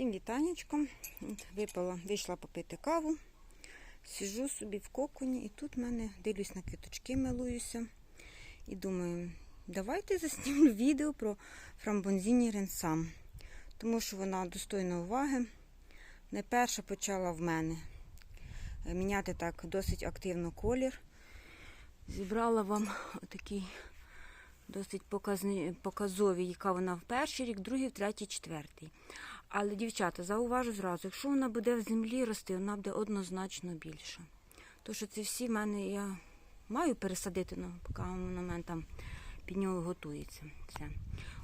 Всім вітанечком. От Випала, вийшла попити каву. Сижу собі в коконі, і тут в мене дивлюсь на квіточки, милуюся. І думаю, давайте засніму відео про фрамбонзіні Ренсам. Тому що вона достойна уваги. Не перша почала в мене е, міняти так досить активно колір. Зібрала вам отакий досить показові, яка вона в перший рік, другий, в третій, четвертий. Але, дівчата, зауважу зразу, якщо вона буде в землі рости, вона буде однозначно більша. Тому що це всі в мене я маю пересадити, ну, поки монумент там під нього готується. Це.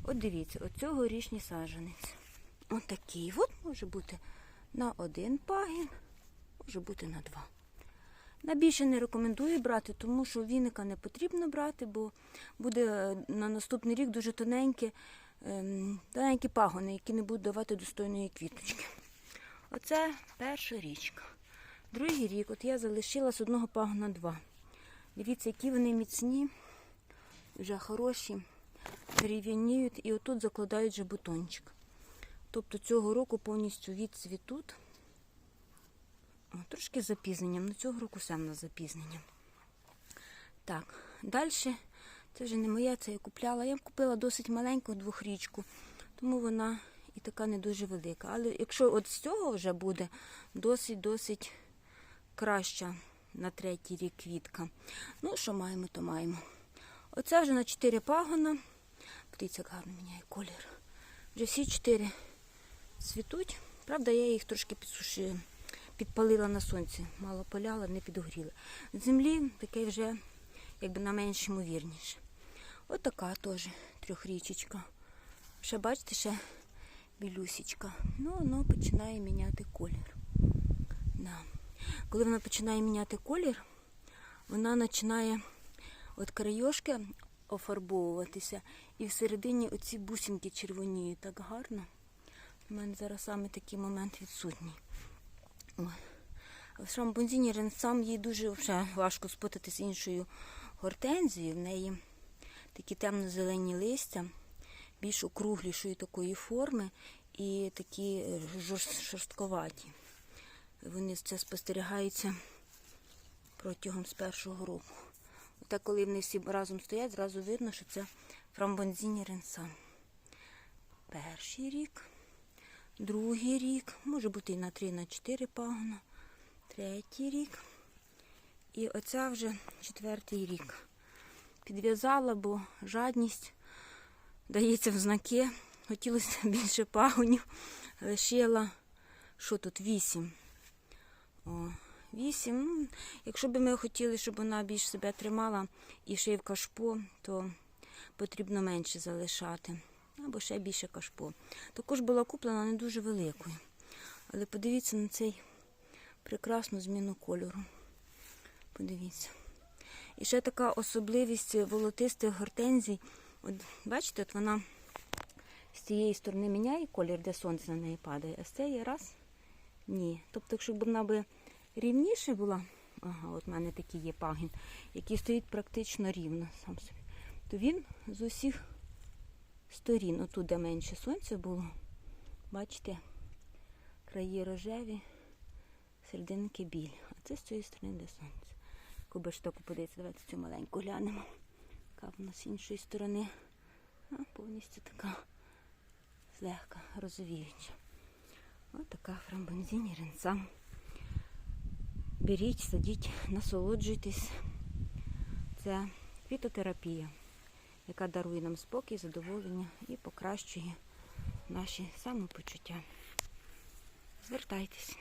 От дивіться, от цьогорічний саджанець. От такий. От може бути на один пагін, може бути на два. На більше не рекомендую брати, тому що віника не потрібно брати, бо буде е, на наступний рік дуже тоненькі, ем, тоненькі пагони, які не будуть давати достойної квіточки. Оце перша річка. Другий рік, от я залишила з одного пагона два. Дивіться, які вони міцні, вже хороші, дерев'яніють і отут закладають вже бутончик. Тобто цього року повністю відцвітуть. Трошки запізненням. Ну, цього року в нас запізненням. Так, далі. Це вже не моя, це я купляла. Я купила досить маленьку двохрічку, тому вона і така не дуже велика. Але якщо от з цього вже буде досить-досить краща на третій рік квітка. Ну, що маємо, то маємо. Оце вже на 4 пагона. Як гарно міняє колір. Вже всі 4 цвітуть. Правда, я їх трошки підсушила підпалила на сонці, мало поляла, не підогріла. З землі таке вже якби на менш ймовірніше. От теж трьохрічечка. Ще бачите, ще білюсічка. Ну, воно починає міняти колір. Да. Коли вона починає міняти колір, вона починає от крайошки офарбовуватися, і всередині оці бусинки червоніють так гарно. У мене зараз саме такий момент відсутній. В шампунзіні ренсам їй дуже важко спутати з іншою гортензією. В неї такі темно-зелені листя, більш округлішої такої форми і такі жорстковаті. Вони це спостерігаються протягом з першого року. Отак, коли вони всі разом стоять, зразу видно, що це фрамбонзіні ренсам. Перший рік другий рік, може бути і на 3 на 4 пагона, третій рік. І оця вже четвертий рік. Підв'язала, бо жадність дається в знаки. Хотілося більше пагонів. Лишила, що тут, вісім. О, вісім. Ну, Якщо б ми хотіли, щоб вона більш себе тримала і шив кашпо, то потрібно менше залишати або ще більше кашпо. Також була куплена не дуже великою. Але подивіться на цей прекрасну зміну кольору. Подивіться. І ще така особливість волотистих гортензій. От, Бачите, от вона з цієї сторони міняє колір, де сонце на неї падає, а з цієї раз ні. Тобто, якщо б вона би рівніше була, ага, от в мене такий є пагін, який стоїть практично рівно сам собі, то він з усіх сторін, отут, де менше сонця було, бачите, краї рожеві, серединки білі. А це з цієї сторони, де сонце. Таку подивитися, давайте цю маленьку глянемо. Яка вона з іншої сторони. А, повністю така злегка розовіюча. Ось така фрамбонзіні ренсам. Беріть, садіть, насолоджуйтесь. Це квітотерапія яка дарує нам спокій, задоволення і покращує наші самопочуття. Звертайтесь.